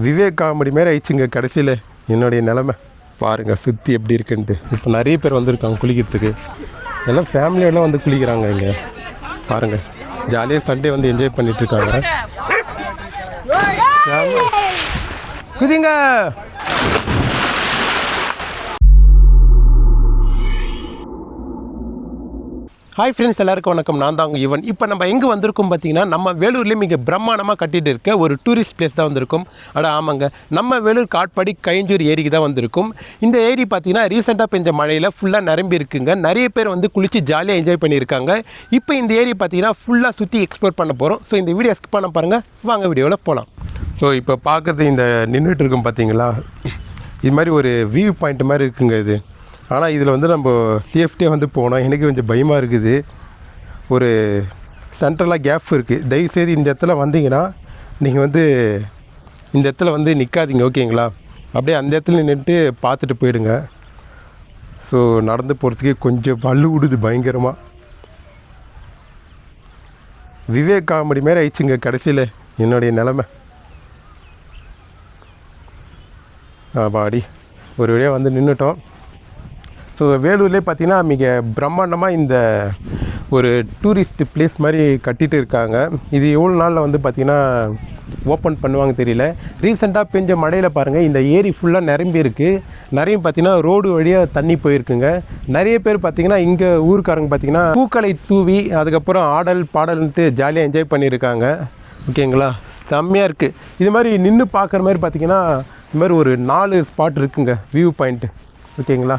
Vivek comedy மாரி ஆயிடுச்சுங்க கடைசியில். என்னுடைய நிலமை. பாருங்கள் சுற்றி எப்படி இருக்குன்ட்டு. இப்போ நிறைய பேர் வந்திருக்காங்க குளிக்கிறதுக்கு. எல்லாம் ஃபேமிலியெல்லாம் வந்து குளிக்கிறாங்க இங்கே. பாருங்கள் ஜாலியாக சண்டே வந்து என்ஜாய் பண்ணிட்டு இருக்காங்க. ஹாய் ஃப்ரெண்ட்ஸ் எல்லாருக்கும் வணக்கம். நான் தான் உங்கள் யுவன் இப்போ நம்ம எங்கே வந்திருக்கோம் பார்த்தீங்கன்னா நம்ம வேலூர்லேயே மிக பிரம்மாண்டமாக கட்டிட்டு இருக்க ஒரு டூரிஸ்ட் பிளேஸ் தான் வந்திருக்கும். அட ஆமாங்க. நம்ம வேலூர் காட்பாடி கைஞ்சூர் ஏரிக்கு தான் வந்திருக்கும். இந்த ஏரி பார்த்தீங்கன்னா ரீசெண்டாக பெஞ்ச மழையில் ஃபுல்லாக நிரம்பி இருக்குங்க. நிறைய பேர் வந்து குளித்து ஜாலியாக என்ஜாய் பண்ணியிருக்காங்க. இப்போ இந்த ஏரி பார்த்தீங்கன்னா ஃபுல்லாக சுற்றி எக்ஸ்ப்ளோர் பண்ண போகிறோம் ஸோ இந்த வீடியோ ஸ்கிப் பண்ண பாருங்கள் வாங்க வீடியோவில் போகலாம் ஸோ இப்போ பார்க்குறது இந்த நின்றுட்டு இருக்கும் பார்த்தீங்களா? இது மாதிரி ஒரு வியூ பாயிண்ட் மாதிரி இருக்குங்க இது. ஆனால் இதில் வந்து நம்ம சேஃப்டியாக வந்து போனோம் எனக்கு கொஞ்சம் பயமாக இருக்குது. ஒரு சென்ட்ரலாக கேப் இருக்குது தயவுசெய்து இந்த இடத்துல வந்தீங்கன்னா நீங்கள் வந்து இந்த இடத்துல வந்து நிற்காதீங்க ஓகேங்களா? அப்படியே அந்த இடத்துல நின்றுட்டு பார்த்துட்டு போயிடுங்க. ஸோ நடந்து போகிறதுக்கே கொஞ்சம் பல்லு விடுது பயங்கரமாக விவேக் காமெடி மாரி ஆயிடுச்சுங்க கடைசியில் என்னுடைய நிலமை. ஆ பாடி ஒரு வழியாக வந்து நின்றுட்டோம் ஸோ வேலூர்லேயே பார்த்தீங்கன்னா மிக பிரம்மாண்டமாக இந்த ஒரு டூரிஸ்ட் பிளேஸ் மாதிரி கட்டிட்டு இருக்காங்க. இது எவ்வளோ நாளில் வந்து பார்த்திங்கன்னா ஓப்பன் பண்ணுவாங்க தெரியல. ரீசெண்டாக பெஞ்ச மழையில் பாருங்கள் இந்த ஏரி ஃபுல்லாக நிரம்பி இருக்குது நிறைய பார்த்தீங்கன்னா ரோடு வழியாக தண்ணி போயிருக்குங்க. நிறைய பேர் பார்த்திங்கன்னா இங்கே ஊருக்காரங்க பார்த்தீங்கன்னா பூக்களை தூவி அதுக்கப்புறம் ஆடல் பாடல்ன்ட்டு ஜாலியாக என்ஜாய் பண்ணியிருக்காங்க ஓகேங்களா செம்மையாக இருக்குது இது மாதிரி நின்று பார்க்குற மாதிரி பார்த்தீங்கன்னா இது மாதிரி ஒரு நாலு ஸ்பாட் இருக்குங்க வியூ பாயிண்ட்டு ஓகேங்களா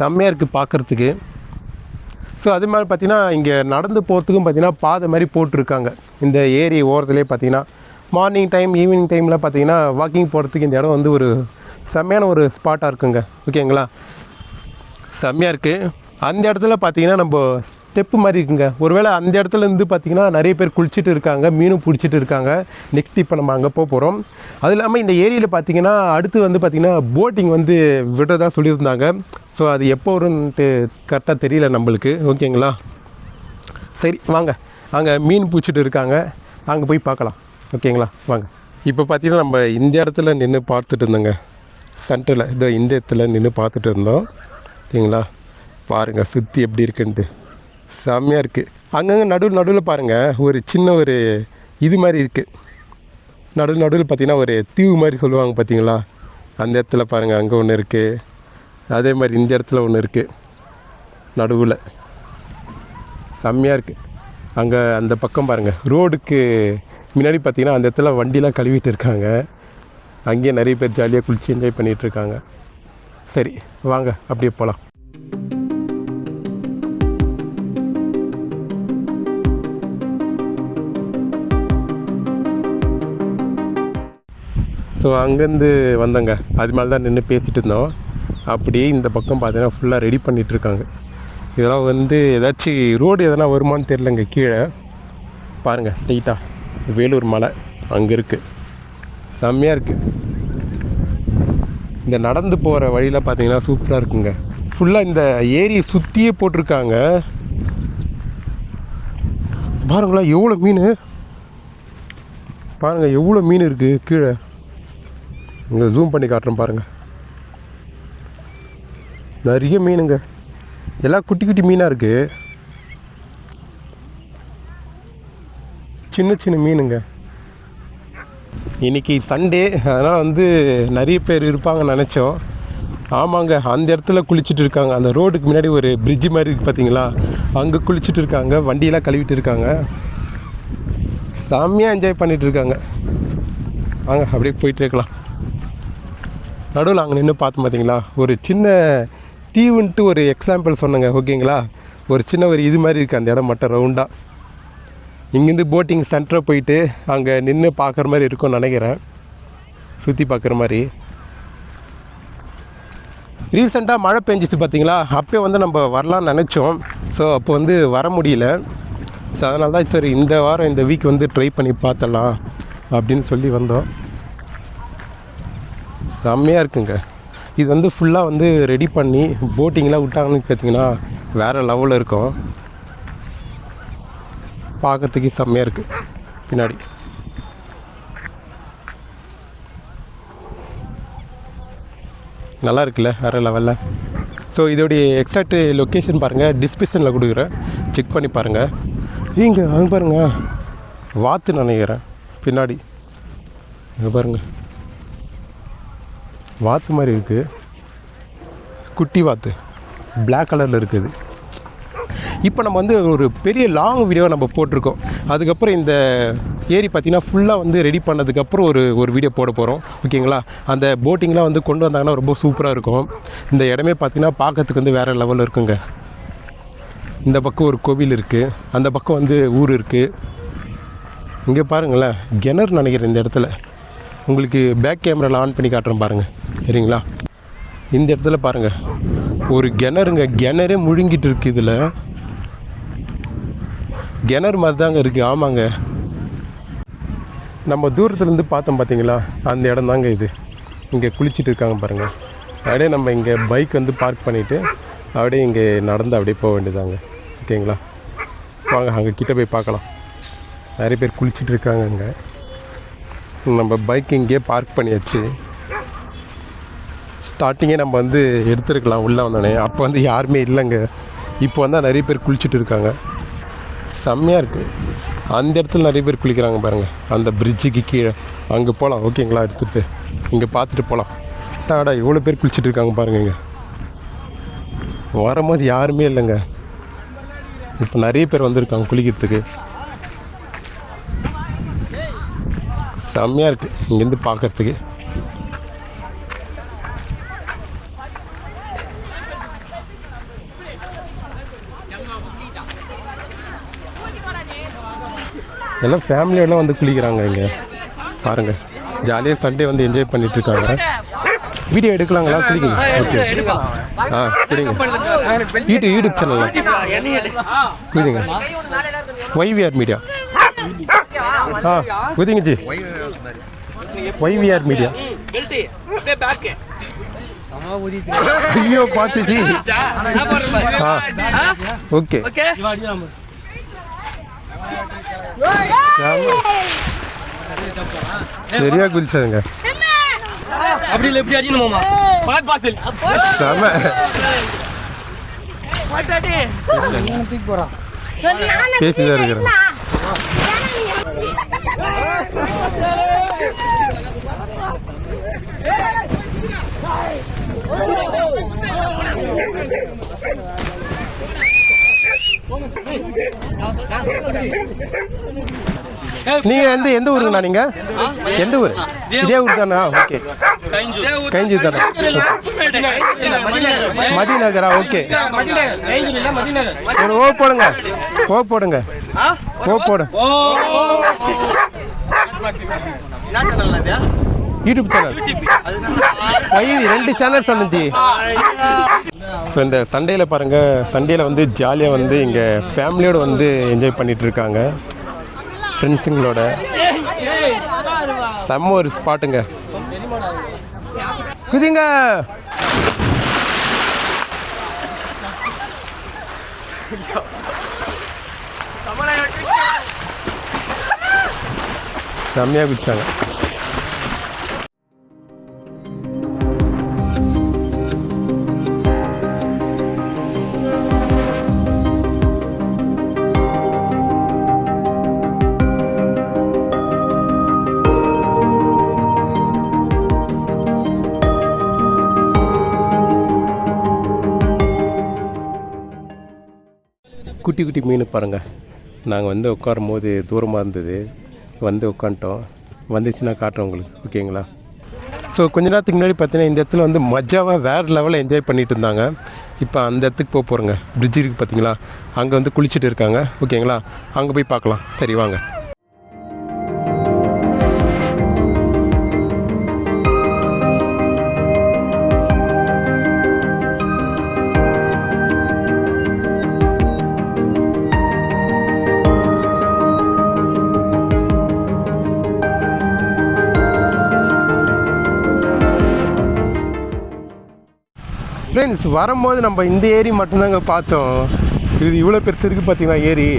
செம்மையாக இருக்குது பார்க்குறதுக்கு ஸோ அது மாதிரி பார்த்திங்கன்னா இங்கே நடந்து போகிறதுக்கும் பார்த்தீங்கன்னா பாதை மாதிரி போட்டிருக்காங்க. இந்த ஏரி ஓரத்துலேயே பார்த்தீங்கன்னா மார்னிங் டைம் ஈவினிங் டைமில் பார்த்தீங்கன்னா வாக்கிங் போகிறதுக்கு இந்த இடம் வந்து ஒரு செம்மையான ஒரு ஸ்பாட்டாக இருக்குங்க. ஓகேங்களா செம்மையாக இருக்குது அந்த இடத்துல பார்த்தீங்கன்னா நம்ம ஸ்டெப்பு மாதிரி இருக்குங்க. ஒருவேளை அந்த இடத்துல இருந்து பார்த்தீங்கன்னா நிறைய பேர் குளிச்சுட்டு இருக்காங்க மீனும் பிடிச்சிட்டு இருக்காங்க. நெக்ஸ்ட் இப்போ நம்ம அங்கே போக போகிறோம் அது இல்லாமல் இந்த ஏரியில் பார்த்தீங்கன்னா அடுத்து வந்து பார்த்திங்கன்னா போட்டிங் வந்து விடுறதா சொல்லியிருந்தாங்க. ஸோ அது எப்போ வரும்ன்ட்டு கரெக்டாக தெரியல நம்மளுக்கு. ஓகேங்களா சரி வாங்க. அங்கே மீன் பிடிச்சிட்டு இருக்காங்க. அங்கே போய் பார்க்கலாம். ஓகேங்களா வாங்க. இப்போ பார்த்தீங்கன்னா நம்ம இந்த இடத்துல நின்று பார்த்துட்டு இருந்தோங்க. சென்டரில் இதோ இந்த இடத்துல நின்று பார்த்துட்டு இருந்தோம். ஓகேங்களா பாருங்கள் சுற்றி எப்படி இருக்குன்ட்டு. செம்மையாக இருக்குது அங்கங்கே நடுவில் நடுவில் பாருங்கள் ஒரு சின்ன ஒரு இது மாதிரி இருக்குது நடுவில் நடுவில் பார்த்திங்கன்னா ஒரு தீவு மாதிரி சொல்லுவாங்க பார்த்தீங்களா அந்த இடத்துல பாருங்கள் அங்கே ஒன்று இருக்குது அதே மாதிரி இந்த இடத்துல ஒன்று இருக்குது நடுவில். செம்மையாக இருக்குது அங்கே அந்த பக்கம் பாருங்கள் ரோடுக்கு முன்னாடி பார்த்திங்கன்னா அந்த இடத்துல வண்டிலாம் கழுவிட்டு இருக்காங்க. அங்கேயே நிறைய பேர் ஜாலியாக குளிச்சு என்ஜாய் பண்ணிகிட்டு இருக்காங்க. சரி வாங்க அப்படியே போகலாம் ஸோ அங்கேருந்து வந்தங்க. அது மேலே தான் நின்று பேசிகிட்டு இருந்தோம். அப்படியே இந்த பக்கம் பார்த்தீங்கன்னா ஃபுல்லாக ரெடி பண்ணிகிட்டு இருக்காங்க இதெல்லாம் வந்து ஏதாச்சும் ரோடு எதனா வருமானு தெரிலங்க கீழே. பாருங்கள் ஸ்ட்ரெயிட்டாக வேலூர் மலை அங்கே இருக்குது செம்மையாக இருக்குது இந்த நடந்து போகிற வழியில் பார்த்தீங்கன்னா சூப்பராக இருக்குங்க. ஃபுல்லாக இந்த ஏரியை சுற்றியே போட்டிருக்காங்க. பாருங்களேன் எவ்வளோ மீன். பாருங்கள் எவ்வளோ மீன் இருக்குது கீழே. இங்கே ஜூம் பண்ணி காட்டுறேன் பாருங்கள் நிறைய மீனுங்க. எல்லாம் குட்டி குட்டி மீனாக இருக்குது சின்ன சின்ன மீனுங்க. இன்னைக்கு சண்டே அதனால் வந்து நிறைய பேர் இருப்பாங்கன்னு நினச்சோம். ஆமாங்க அந்த இடத்துல குளிச்சுட்டு இருக்காங்க. அந்த ரோடுக்கு முன்னாடி ஒரு பிரிட்ஜு மாதிரி இருக்குது பார்த்தீங்களா அங்கே குளிச்சுட்டு இருக்காங்க. வண்டியெல்லாம் கழுவிட்டு இருக்காங்க. செம்மையாக என்ஜாய் பண்ணிகிட்டு இருக்காங்க. வாங்க அப்படியே போயிட்டு இருக்கலாம். நடுவில் அங்கே நின்று பார்த்து பார்த்தீங்களா ஒரு சின்ன தீவுன்ட்டு ஒரு எக்ஸாம்பிள் சொன்னேங்க ஓகேங்களா? ஒரு சின்ன ஒரு இது மாதிரி இருக்குது அந்த இடம் மட்டும் ரவுண்டாக இங்கேருந்து போட்டிங் சென்டரை போயிட்டு அங்கே நின்று பார்க்குற மாதிரி இருக்கும்னு நினைக்கிறேன். சுற்றி பார்க்குற மாதிரி. ரீசெண்டாக மழை பெஞ்சிச்சு பார்த்தீங்களா அப்போ வந்து நம்ம வரலாம்னு நினச்சோம். ஸோ அப்போ வந்து வர முடியல. ஸோ அதனால தான் சரி இந்த வாரம் இந்த வீக் வந்து ட்ரை பண்ணி பார்த்தலாம் அப்படின்னு சொல்லி வந்தோம். செம்மையாக இருக்குங்க. இது வந்து ஃபுல்லாக வந்து ரெடி பண்ணி போட்டிங்லாம் விட்டாங்கன்னு பார்த்தீங்கன்னா வேறு லெவலில் இருக்கும். பார்க்குறதுக்கு செம்மையாக இருக்குது பின்னாடி. நல்லா இருக்குல்ல வேறு லெவலில் ஸோ இதோடைய எக்ஸாக்ட் லொக்கேஷன் பாருங்கள் டிஸ்கிரிப்ஷனில் கொடுக்குறேன். செக் பண்ணி பாருங்கள் நீங்கள் அது பாருங்கள் வாத்து நினைக்கிறேன் பின்னாடி. இது பாருங்கள் வாத்து மாதிரி இருக்குது குட்டி வாத்து. பிளாக் கலரில் இருக்குது. இப்போ நம்ம வந்து ஒரு பெரிய லாங் வீடியோ நம்ம போட்டிருக்கோம். அதுக்கப்புறம் இந்த ஏரி பார்த்திங்கன்னா ஃபுல்லாக வந்து ரெடி பண்ணதுக்கப்புறம் ஒரு ஒரு வீடியோ போட போகிறோம் ஓகேங்களா அந்த போட்டிங்லாம் வந்து கொண்டு வந்தாங்கன்னா ரொம்ப சூப்பராக இருக்கும். இந்த இடமே பார்த்திங்கன்னா பார்க்கறதுக்கு வந்து வேறு லெவலில் இருக்குங்க. இந்த பக்கம் ஒரு கோவில் இருக்குது அந்த பக்கம் வந்து ஊர் இருக்குது இங்கே பாருங்களேன் கிணறு நினைக்கிறேன் இந்த இடத்துல. உங்களுக்கு பேக் கேமராவில் ஆன் பண்ணி காட்டுறேன் பாருங்கள் சரிங்களா? இந்த இடத்துல பாருங்கள் ஒரு கிணறுங்க. கிணறே முழுங்கிட்டு இருக்கு இதில். கிணறு மாதிரி தாங்க இருக்குது ஆமாங்க. நம்ம தூரத்துலேருந்து பார்த்தோம் பார்த்தீங்களா அந்த இடம் தாங்க இது. இங்கே குளிச்சுட்டு இருக்காங்க பாருங்கள் அப்படியே நம்ம இங்கே பைக் வந்து பார்க் பண்ணிவிட்டு அப்படியே இங்கே நடந்து அப்படியே போக வேண்டியதாங்க ஓகேங்களா? வாங்க அங்கே கிட்டே போய் பார்க்கலாம். நிறைய பேர் குளிச்சுட்டு இருக்காங்க அங்கே நம்ம பைக் இங்கேயே பார்க் பண்ணியாச்சு. ஸ்டார்டிங்கே நம்ம வந்து எடுத்துருக்கலாம் உள்ளே வந்தோடனே. அப்போ வந்து யாருமே இல்லைங்க. இப்போ வந்தால் நிறைய பேர் குளிச்சுட்டு இருக்காங்க. செம்மையாக இருக்குது அந்த இடத்துல நிறைய பேர் குளிக்கிறாங்க பாருங்கள் அந்த பிரிட்ஜுக்கு கீழே. அங்கே போகலாம் ஓகேங்களா எடுத்துகிட்டு இங்கே பார்த்துட்டு போகலாம் டாடா இவ்வளோ பேர் குளிச்சுட்டு இருக்காங்க பாருங்க இங்கே. வரும்போது யாருமே இல்லைங்க. இப்போ நிறைய பேர் வந்திருக்காங்க குளிக்கிறதுக்கு. செம்மையாக இருக்குது இங்கேருந்து பார்க்கறதுக்கு எல்லாம் ஃபேமிலியோட வந்து குளிக்கிறாங்க இங்கே. பாருங்கள் ஜாலியாக சண்டே வந்து என்ஜாய் பண்ணிட்டு இருக்காங்க. வீடியோ எடுக்கலாங்களா? குளிக்கணும் ஓகே ஆ குடிங்க யூடியூப் யூடியூப் சேனல்லாம் குதிங்க ஒய்விஆர் மீடியா ஆ குதிங்க ஜி ஒய்விஆர் மீடியா பெல்ட் அப்படியே ஐயோ பார்த்து ஜி ஆ ஓகே சரியா குளிச்சதுங்க அப்படி இல்லை எப்படி அடிக்கணுமாமா பாத் பாசில் செம பேசிதான் இருக்கிறேன் நீங்க எந்த எந்த ஊருங்கண்ணா நீங்க? எந்த ஊர்? இதே ஊர் தானா? ஓகே. கைஞ்சி தானே மதிநகரா? ஓகே. ஒரு ஓ போடுங்க. ஓ போடுங்க. ஓ போடு. YouTube channel. ரெண்டு சேனல் சொன்னி ஸோ இந்த சண்டேல பாருங்க சண்டேல வந்து ஜாலியாக வந்து இங்கே ஃபேமிலியோடு வந்து என்ஜாய் பண்ணிட்டு இருக்காங்க ஃப்ரெண்ட்ஸுங்களோட செம்ம ஒரு ஸ்பாட்டுங்க குதிங்க! செம்மையாக குதிச்சாங்க. குட்டி குட்டி மீன் பாருங்கள் நாங்கள் வந்து உட்காரும் போது தூரமாக இருந்தது. வந்து உட்காந்துட்டோம் வந்துச்சுன்னா காட்டுறோம் உங்களுக்கு. ஓகேங்களா ஸோ கொஞ்ச நேரத்துக்கு முன்னாடி பார்த்தீங்கன்னா இந்த இடத்துல வந்து மஜாவாக வேறு லெவலில் என்ஜாய் பண்ணிட்டு இருந்தாங்க. இப்போ அந்த இடத்துக்கு போக போகிறோங்க பிரிட்ஜ் இருக்குது பார்த்தீங்களா அங்கே வந்து குளிச்சுட்டு இருக்காங்க. ஓகேங்களா அங்கே போய் பார்க்கலாம். சரி வாங்க. ஃப்ரெண்ட்ஸ் வரும்போது நம்ம இந்த ஏரி மட்டும்தாங்க பார்த்தோம். இது இவ்வளோ பெருசு இருக்குது பார்த்தீங்கன்னா ஏரி?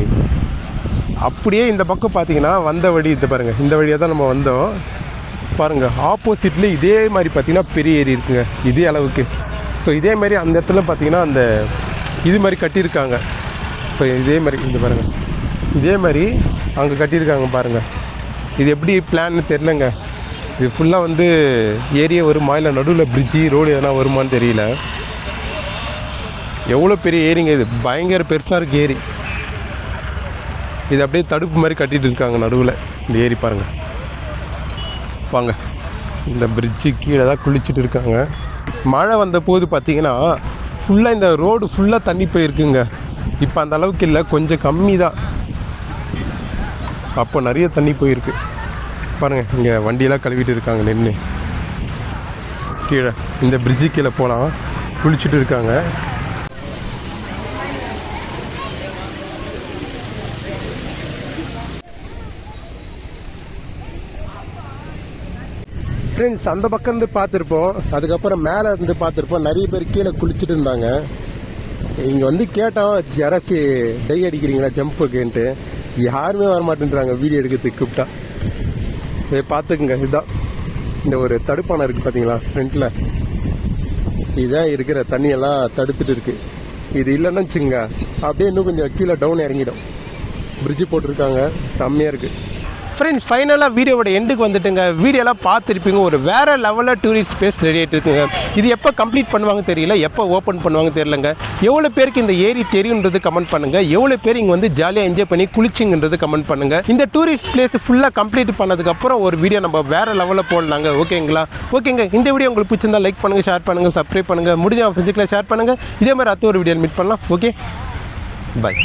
அப்படியே இந்த பக்கம் பார்த்தீங்கன்னா வந்த வழி இது பாருங்கள் இந்த வழியாக தான் நம்ம வந்தோம். பாருங்கள் ஆப்போசிட்ல இதே மாதிரி பார்த்தீங்கன்னா பெரிய ஏரி இருக்குங்க. இதே அளவுக்கு. ஸோ இதே மாதிரி அந்த இடத்துல பார்த்தீங்கன்னா அந்த இது மாதிரி கட்டியிருக்காங்க. ஸோ இதே மாதிரி இந்த பாருங்கள் இதே மாதிரி அங்கே கட்டியிருக்காங்க பாருங்கள் இது எப்படி பிளான்னு தெரிலங்க இது ஃபுல்லாக வந்து ஏரியா வருமா இல்லை நடுவில் பிரிட்ஜி ரோடு எதனா வருமான்னு தெரியல. எவ்வளோ பெரிய ஏரிங்க இது? பயங்கர பெருசாக இருக்குது ஏரி. இது அப்படியே தடுப்பு மாதிரி கட்டிகிட்டு இருக்காங்க நடுவில். இந்த ஏரி பாருங்கள் வாங்க. இந்த பிரிட்ஜு கீழே தான் குளிச்சுட்டு இருக்காங்க. மழை வந்த போது பார்த்தீங்கன்னா ஃபுல்லாக இந்த ரோடு ஃபுல்லாக தண்ணி போயிருக்குங்க. இப்போ அந்த அளவுக்கு இல்லை கொஞ்சம் கம்மி தான். அப்போ நிறைய தண்ணி போயிருக்கு. பாருங்கள் இங்கே வண்டியெல்லாம் கழுவிட்டு இருக்காங்க நின்று கீழே இந்த பிரிட்ஜு கீழே போகலாம் குளிச்சுட்டு இருக்காங்க. ஃப்ரெண்ட்ஸ் அந்த பக்கம் இருந்து பார்த்துருப்போம். அதுக்கப்புறம் மேலே இருந்து பார்த்துருப்போம். நிறைய பேர் கீழே குளிச்சுட்டு இருந்தாங்க. இங்கே வந்து கேட்டோம் யாராச்சும் டை அடிக்கிறீங்களா? ஜம்ப்புக்குன்ட்டு யாருமே வர மாட்டேன்றாங்க வீடியோ எடுக்கிறதுக்கு கூப்பிட்டா. இதை பார்த்துக்குங்க. இதுதான் இந்த ஒரு தடுப்பானை இருக்குது பார்த்தீங்களா ஃப்ரண்ட்டில் இதுதான் இருக்கிற தண்ணியெல்லாம் தடுத்துட்டு இருக்கு. இது இல்லைன்னு வச்சுங்க அப்படியே இன்னும் கொஞ்சம் கீழே டவுன் இறங்கிடும். பிரிட்ஜு போட்டிருக்காங்க. செம்மையாக இருக்குது ஃப்ரெண்ட்ஸ் ஃபைனலாக வீடியோவோட எண்டுக்கு வந்துட்டுங்க. வீடியோலாம் பார்த்துருப்பீங்க ஒரு வேறு லெவலில் டூரிஸ்ட் பிளேஸ் ரெடி ஆகிட்டு இருக்குங்க. இது எப்போ கம்ப்ளீட் பண்ணுவாங்க தெரியல எப்போ ஓப்பன் பண்ணுவாங்க தெரியலங்க. எவ்வளோ பேருக்கு இந்த ஏரி தெரியுன்றது கமெண்ட் பண்ணுங்கள் எவ்வளோ பேர் இங்கே வந்து ஜாலியாக என்ஜாய் பண்ணி குளிச்சிங்கன்றது கமெண்ட் பண்ணுங்கள் இந்த டூரிஸ்ட் பிளேஸ் ஃபுல்லாக கம்ப்ளீட் பண்ணதுக்கப்புறம் ஒரு வீடியோ நம்ம வேறு லெவலில் போடலாங்க. ஓகேங்களா? ஓகேங்க. இந்த வீடியோ உங்களுக்கு பிடிச்சிருந்தா லைக் பண்ணுங்கள் ஷேர் பண்ணுங்கள் சப்ஸ்கிரைப் பண்ணுங்கள் முடிஞ்ச ஃப்ரெண்ட்ஸுக்குலாம் ஷேர் பண்ணுங்கள் இதே மாதிரி அடுத்த ஒரு வீடியோ மீட் பண்ணலாம். ஓகே? பை